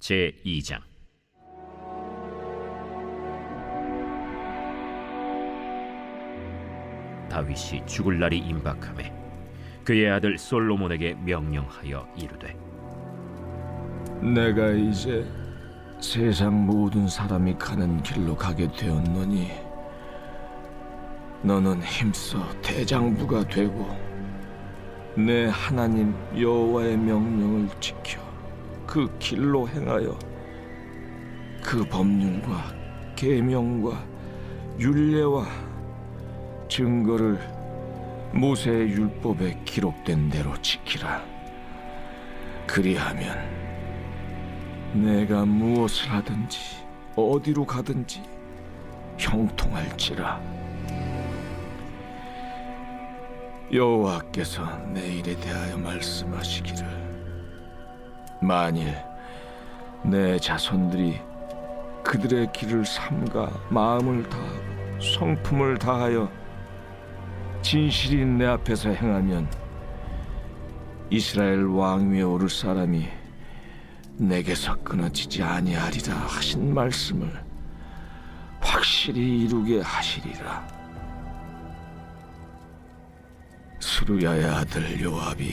제 2장. 다윗이 죽을 날이 임박함에 그의 아들 솔로몬에게 명령하여 이르되 내가 이제 세상 모든 사람이 가는 길로 가게 되었노니 너는 힘써 대장부가 되고 내 하나님 여호와의 명령을 지켜 그 길로 행하여 그 법률과 계명과 율례와 증거를 모세의 율법에 기록된 대로 지키라. 그리하면 내가 무엇을 하든지 어디로 가든지 형통할지라. 여호와께서 내 일에 대하여 말씀하시기를 만일 내 자손들이 그들의 길을 삼가 마음을 다하고 성품을 다하여 진실이 내 앞에서 행하면 이스라엘 왕 위에 오를 사람이 내게서 끊어지지 아니하리라 하신 말씀을 확실히 이루게 하시리라. 수루야의 아들 요압이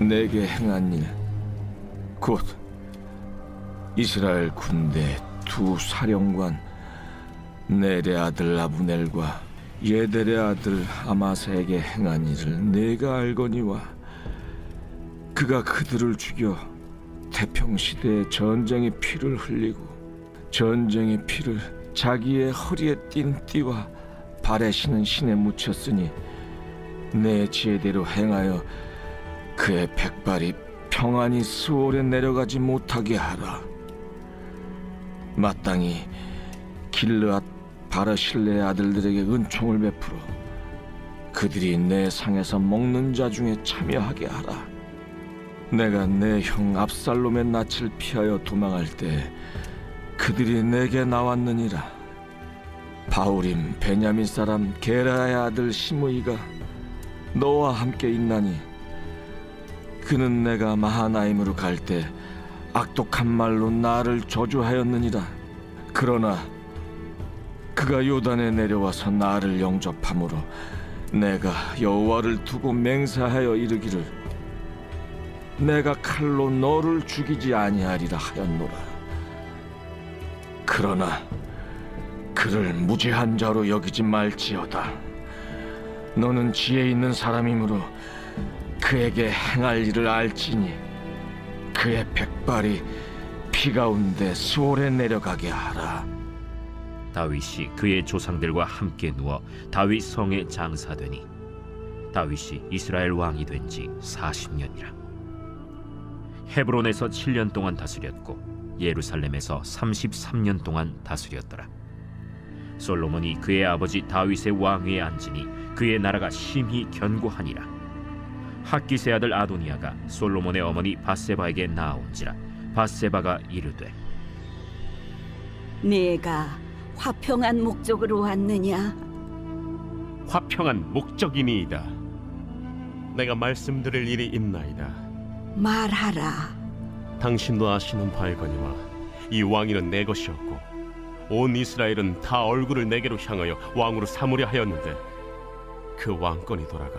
내게 행한 일, 곧 이스라엘 군대 두 사령관 넬의 아들 아브넬과 예델의 아들 아마사에게 행한 일을 내가 알거니와 그가 그들을 죽여 태평 시대에 전쟁의 피를 흘리고 전쟁의 피를 자기의 허리에 띤 띠와 발에 신은 신에 묻혔으니 내 지혜대로 행하여 그의 백발이 평안히 수월에 내려가지 못하게 하라. 마땅히 길르앗 바르실레의 아들들에게 은총을 베풀어 그들이 내 상에서 먹는 자 중에 참여하게 하라. 내가 내 형 압살롬의 낯을 피하여 도망할 때 그들이 내게 나왔느니라. 바울임 베냐민 사람 게라의 아들 시므이가 너와 함께 있나니 그는 내가 마하나임으로 갈 때 악독한 말로 나를 저주하였느니라. 그러나 그가 요단에 내려와서 나를 영접함으로 내가 여호와를 두고 맹세하여 이르기를 내가 칼로 너를 죽이지 아니하리라 하였노라. 그러나 그를 무죄한 자로 여기지 말지어다. 너는 지혜 있는 사람이므로 그에게 행할 일을 알지니 그의 백발이 피 가운데 수월에 내려가게 하라. 다윗이 그의 조상들과 함께 누워 다윗 성에 장사되니 다윗이 이스라엘 왕이 된 지 40년이라. 헤브론에서 7년 동안 다스렸고 예루살렘에서 33년 동안 다스렸더라. 솔로몬이 그의 아버지 다윗의 왕위에 앉으니 그의 나라가 심히 견고하니라 학기세 아들 아도니아가 솔로몬의 어머니 바세바에게 나아온지라 바세바가 이르되 네가 화평한 목적으로 왔느냐? 화평한 목적이니이다. 내가 말씀드릴 일이 있나이다. 말하라. 당신도 아시는 바이거니와 이 왕위는 내 것이었고 온 이스라엘은 다 얼굴을 내게로 향하여 왕으로 삼으려 하였는데 그 왕권이 돌아가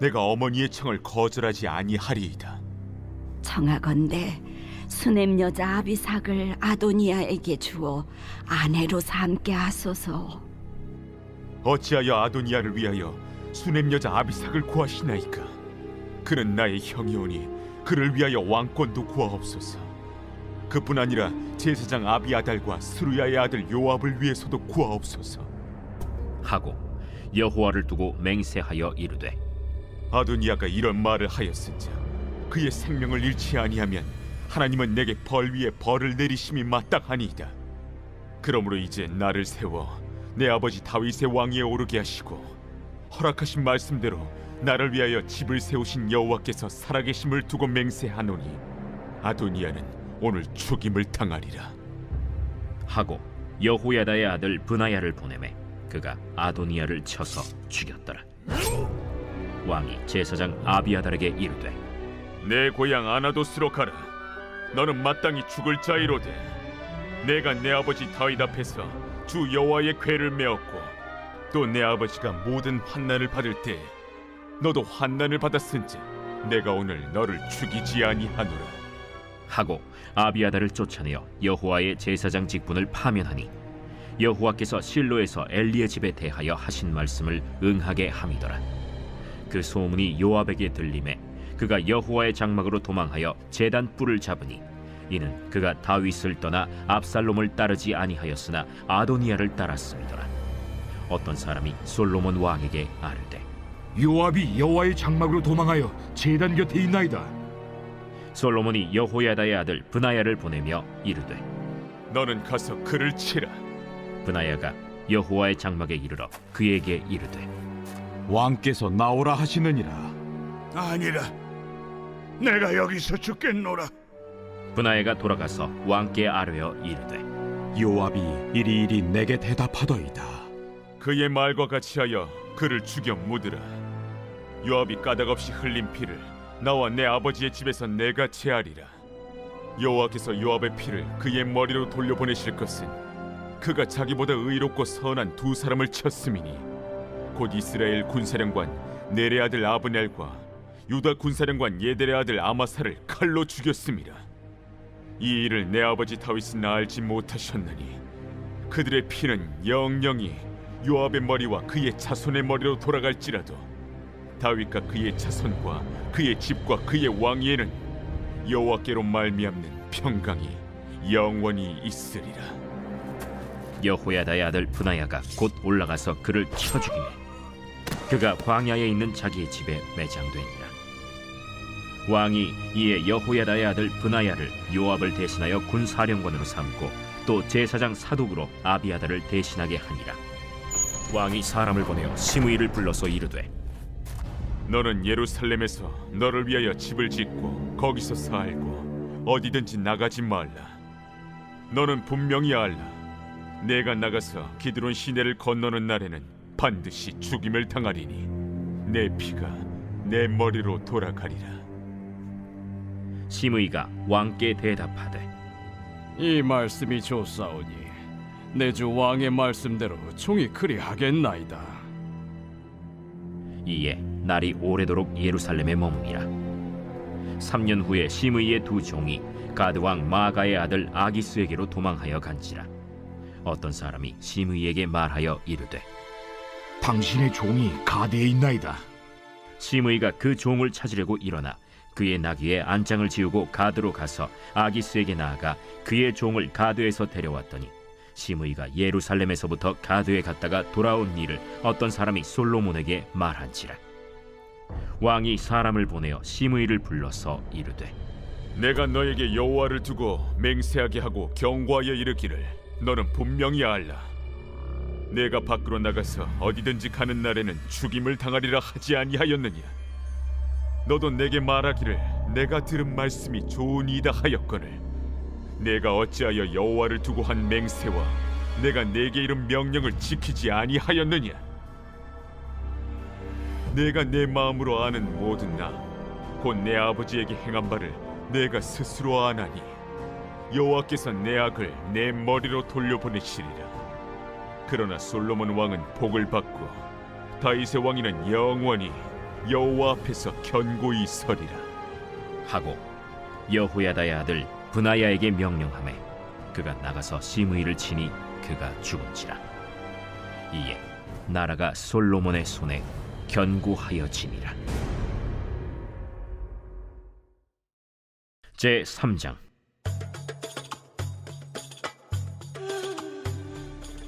내가 어머니의 청을 거절하지 아니하리이다. 청하건대 수냄 여자 아비삭을 아도니아에게 주어 아내로 삼게 하소서. 어찌하여 아도니아를 위하여 수냄 여자 아비삭을 구하시나이까 그는 나의 형이오니 그를 위하여 왕권도 구하옵소서 그뿐 아니라 제사장 아비아달과 스루야의 아들 요압을 위해서도 구하옵소서 하고 여호와를 두고 맹세하여 이르되 아도니아가 이런 말을 하였은즉 그의 생명을 잃지 아니하면 하나님은 내게 벌 위에 벌을 내리심이 마땅하니이다. 그러므로 이제 나를 세워 내 아버지 다윗의 왕위에 오르게 하시고 허락하신 말씀대로 나를 위하여 집을 세우신 여호와께서 살아계심을 두고 맹세하노니 아도니아는 오늘 죽임을 당하리라. 하고 여호야다의 아들 브나야를 보내매 그가 아도니아를 쳐서 죽였더라. 왕이 제사장 아비아달에게 이르되 내 고향 아나도스로 가라. 너는 마땅히 죽을 자이로되 내가 내 아버지 다윗 앞에서 주 여호와의 궤를 메었고 또 내 아버지가 모든 환난을 받을 때 너도 환난을 받았은지 내가 오늘 너를 죽이지 아니하노라. 하고 아비아달을 쫓아내어 여호와의 제사장 직분을 파면하니 여호와께서 실로에서 엘리의 집에 대하여 하신 말씀을 응하게 함이더라. 그 소문이 요압에게 들림에 그가 여호와의 장막으로 도망하여 제단 뿔을 잡으니 이는 그가 다윗을 떠나 압살롬을 따르지 아니하였으나 아도니아를 따랐음이더라. 어떤 사람이 솔로몬 왕에게 아르되 요압이 여호와의 장막으로 도망하여 제단 곁에 있나이다. 솔로몬이 여호야다의 아들 브나야를 보내며 이르되 너는 가서 그를 치라. 브나야가 여호와의 장막에 이르러 그에게 이르되 왕께서 나오라 하시느니라. 아니라 내가 여기서 죽겠노라 브나야가 돌아가서 왕께 아뢰어 이르되 요압이 이리이리 내게 대답하더이다. 그의 말과 같이 하여 그를 죽여 묻으라. 요압이 까닭없이 흘린 피를 나와 내 아버지의 집에서 내가 제하리라. 여호와께서 요압의 피를 그의 머리로 돌려보내실 것은 그가 자기보다 의롭고 선한 두 사람을 쳤음이니 곧 이스라엘 군사령관 네레 아들 아브넬과 유다 군사령관 예델의 아들 아마사를 칼로 죽였음이라. 이 일을 내 아버지 다윗은 알지 못하셨나니 그들의 피는 영영이 요압의 머리와 그의 자손의 머리로 돌아갈지라도 다윗과 그의 자손과 그의 집과 그의 왕위에는 여호와께로 말미암는 평강이 영원히 있으리라. 여호야다의 아들 브나야가 곧 올라가서 그를 쳐 죽이매 그가 광야에 있는 자기의 집에 매장되니라 왕이 이에 여호야다의 아들 브나야를 요압을 대신하여 군사령관으로 삼고 또 제사장 사독으로 아비아다를 대신하게 하니라 왕이 사람을 보내어 시므이를 불러서 이르되 너는 예루살렘에서 너를 위하여 집을 짓고 거기서 살고 어디든지 나가지 말라. 너는 분명히 알라. 내가 나가서 기드론 시내를 건너는 날에는 반드시 죽임을 당하리니 내 피가 내 머리로 돌아가리라. 시므이가 왕께 대답하되 이 말씀이 좋사오니 내 주 왕의 말씀대로 종이 그리하겠나이다. 이에 날이 오래도록 예루살렘에 머무니라 3년 후에 시므이의 두 종이 가드 왕 마가의 아들 아기스에게로 도망하여 간지라 어떤 사람이 시므이에게 말하여 이르되 당신의 종이 가대에 있나이다. 시므이가 그 종을 찾으려고 일어나 그의 나귀에 안장을 지우고 가드로 가서 아기스에게 나아가 그의 종을 가드에서 데려왔더니 시므이가 예루살렘에서부터 가드에 갔다가 돌아온 일을 어떤 사람이 솔로몬에게 말한지라 왕이 사람을 보내어 시므이를 불러서 이르되 내가 너에게 여호와를 두고 맹세하게 하고 경고하여 이르기를 너는 분명히 알라. 내가 밖으로 나가서 어디든지 가는 날에는 죽임을 당하리라 하지 아니하였느냐? 너도 내게 말하기를 내가 들은 말씀이 좋으니이다 하였거늘 내가 어찌하여 여호와를 두고 한 맹세와 내가 내게 이른 명령을 지키지 아니하였느냐? 내가 내 마음으로 아는 모든 나, 곧 내 아버지에게 행한 바를 내가 스스로 아나니 여호와께서 내 악을 내 머리로 돌려보내시리라. 그러나 솔로몬 왕은 복을 받고 다윗의 왕이는 영원히 여호와 앞에서 견고히 서리라. 하고 여호야다의 아들 분하야에게 명령하매 그가 나가서 심의를 치니 그가 죽은지라. 이에 나라가 솔로몬의 손에 견고하여지니라. 제 3장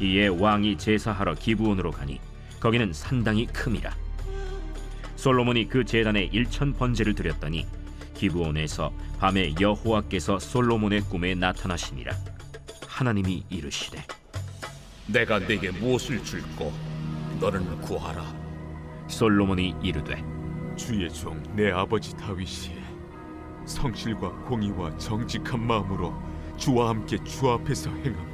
이에 왕이 제사하러 기브온으로 가니 거기는 산당이 큼이라. 솔로몬이 그 제단에 일천 번제를 드렸더니 기브온에서 밤에 여호와께서 솔로몬의 꿈에 나타나시니라. 하나님이 이르시되 내가 네게 무엇을 줄고 너는 구하라. 솔로몬이 이르되 주의 종 내 아버지 다윗이 성실과 공의와 정직한 마음으로 주와 함께 주 앞에서 행함으로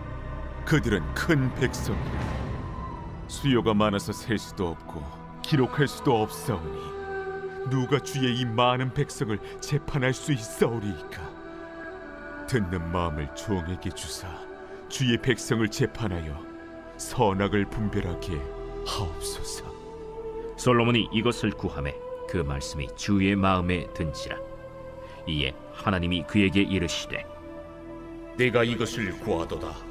그들은 큰 백성이라 수요가 많아서 셀 수도 없고 기록할 수도 없사오니 누가 주의 이 많은 백성을 재판할 수 있사오리이까 듣는 마음을 종에게 주사 주의 백성을 재판하여 선악을 분별하게 하옵소서. 솔로몬이 이것을 구하매 그 말씀이 주의 마음에 든지라. 이에 하나님이 그에게 이르시되 네가 이것을 구하도다.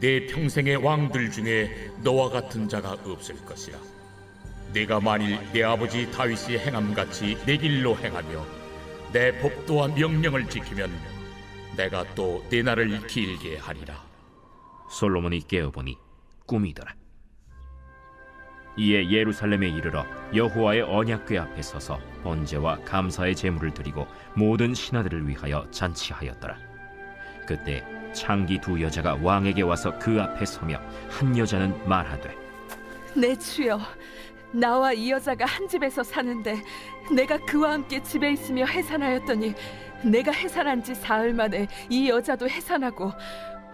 내 평생의 왕들 중에 너와 같은 자가 없을 것이라. 내가 만일 내 아버지 다윗이 행함같이 내 길로 행하며 내 법도와 명령을 지키면 내가 또 내 날을 길게 하리라. 솔로몬이 깨어보니 꿈이더라. 이에 예루살렘에 이르러 여호와의 언약궤 앞에 서서 번제와 감사의 제물을 드리고 모든 신하들을 위하여 잔치하였더라. 그때 창기 두 여자가 왕에게 와서 그 앞에 서며 한 여자는 말하되 내 주여, 나와 이 여자가 한 집에서 사는데 내가 그와 함께 집에 있으며 해산하였더니 내가 해산한 지 사흘 만에 이 여자도 해산하고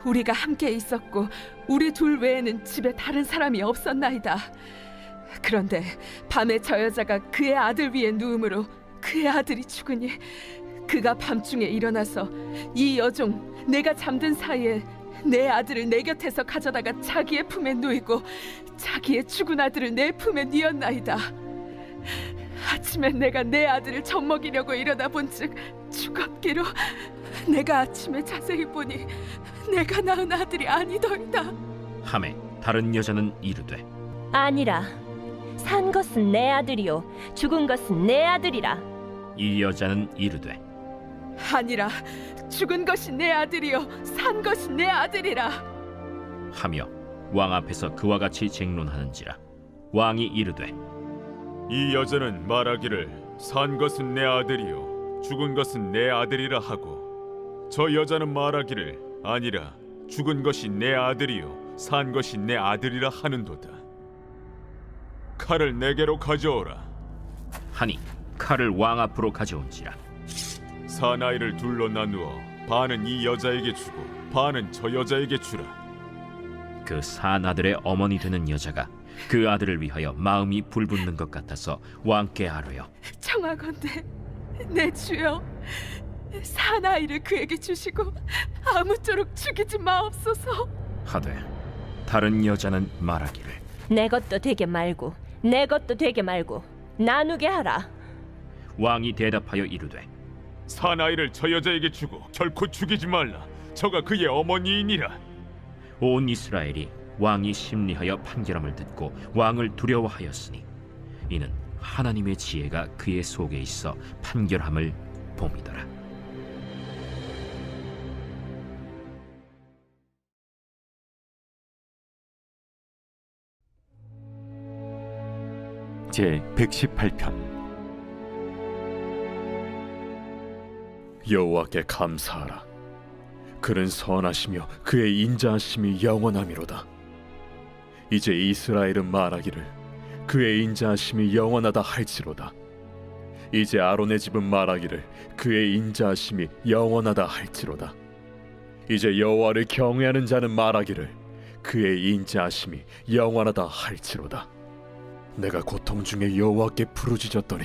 우리가 함께 있었고 우리 둘 외에는 집에 다른 사람이 없었나이다. 그런데 밤에 저 여자가 그의 아들 위에 누움으로 그의 아들이 죽으니 그가 밤중에 일어나서 이 여종 내가 잠든 사이에 내 아들을 내 곁에서 가져다가 자기의 품에 누이고 자기의 죽은 아들을 내 품에 뉘었나이다. 아침에 내가 내 아들을 젖먹이려고 일어나 본즉 죽었기로 내가 아침에 자세히 보니 내가 낳은 아들이 아니더이다. 함에 다른 여자는 이르되 아니라 산 것은 내 아들이요 죽은 것은 내 아들이라 이 여자는 이르되 아니라 죽은 것이 내 아들이요 산 것이 내 아들이라. 하며 왕 앞에서 그와 같이 쟁론하는지라 왕이 이르되 이 여자는 말하기를 산 것은 내 아들이요 죽은 것은 내 아들이라 하고 저 여자는 말하기를 아니라 죽은 것이 내 아들이요 산 것이 내 아들이라 하는도다. 칼을 내게로 가져오라. 하니 칼을 왕 앞으로 가져온지라 사나이를 둘로 나누어 반은 이 여자에게 주고 반은 저 여자에게 주라 그 산 아들의 어머니 되는 여자가 그 아들을 위하여 마음이 불붙는 것 같아서 왕께 아뢰어 청하건대 내 주여 사나이를 그에게 주시고 아무쪼록 죽이지 마옵소서. 하되 다른 여자는 말하기를 내 것도 되게 말고 내 것도 되게 말고 나누게 하라. 왕이 대답하여 이르되 사나이를 저 여자에게 주고 결코 죽이지 말라. 저가 그의 어머니이니라. 온 이스라엘이 왕이 심리하여 판결함을 듣고 왕을 두려워하였으니 이는 하나님의 지혜가 그의 속에 있어 판결함을 봄이더라. 제 118편 여호와께 감사하라. 그는 선하시며 그의 인자하심이 영원함이로다. 이제 이스라엘은 말하기를 그의 인자하심이 영원하다 할지로다. 이제 아론의 집은 말하기를 그의 인자하심이 영원하다 할지로다. 이제 여호와를 경외하는 자는 말하기를 그의 인자하심이 영원하다 할지로다. 내가 고통 중에 여호와께 부르짖었더니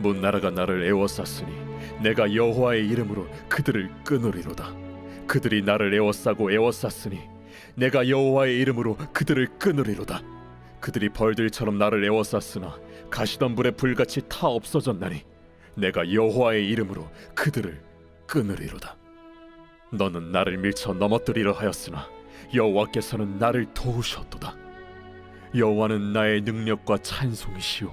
문나라가 나를 애워쌌으니 내가 여호와의 이름으로 그들을 끊으리로다. 그들이 나를 애워싸고 애워쌌으니 내가 여호와의 이름으로 그들을 끊으리로다. 그들이 벌들처럼 나를 애워쌌으나 가시던 불에 불같이 타 없어졌나니 내가 여호와의 이름으로 그들을 끊으리로다. 너는 나를 밀쳐 넘어뜨리려 하였으나 여호와께서는 나를 도우셨도다. 여호와는 나의 능력과 찬송이시요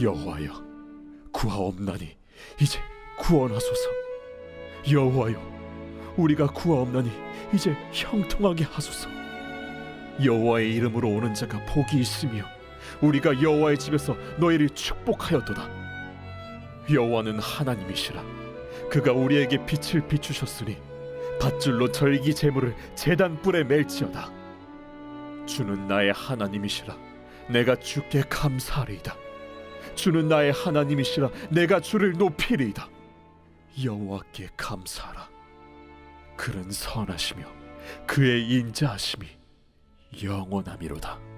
여호와여 구하옵나니 이제 구원하소서. 여호와여 우리가 구하옵나니 이제 형통하게 하소서. 여호와의 이름으로 오는 자가 복이 있으며 우리가 여호와의 집에서 너희를 축복하였도다. 여호와는 하나님이시라. 그가 우리에게 빛을 비추셨으니 밧줄로 절기 제물을 제단 뿔에 멜지어다. 주는 나의 하나님이시라. 내가 주께 감사하리이다. 주는 나의 하나님이시라. 내가 주를 높이리이다. 여호와께 감사하라. 그는 선하시며 그의 인자하심이 영원함이로다.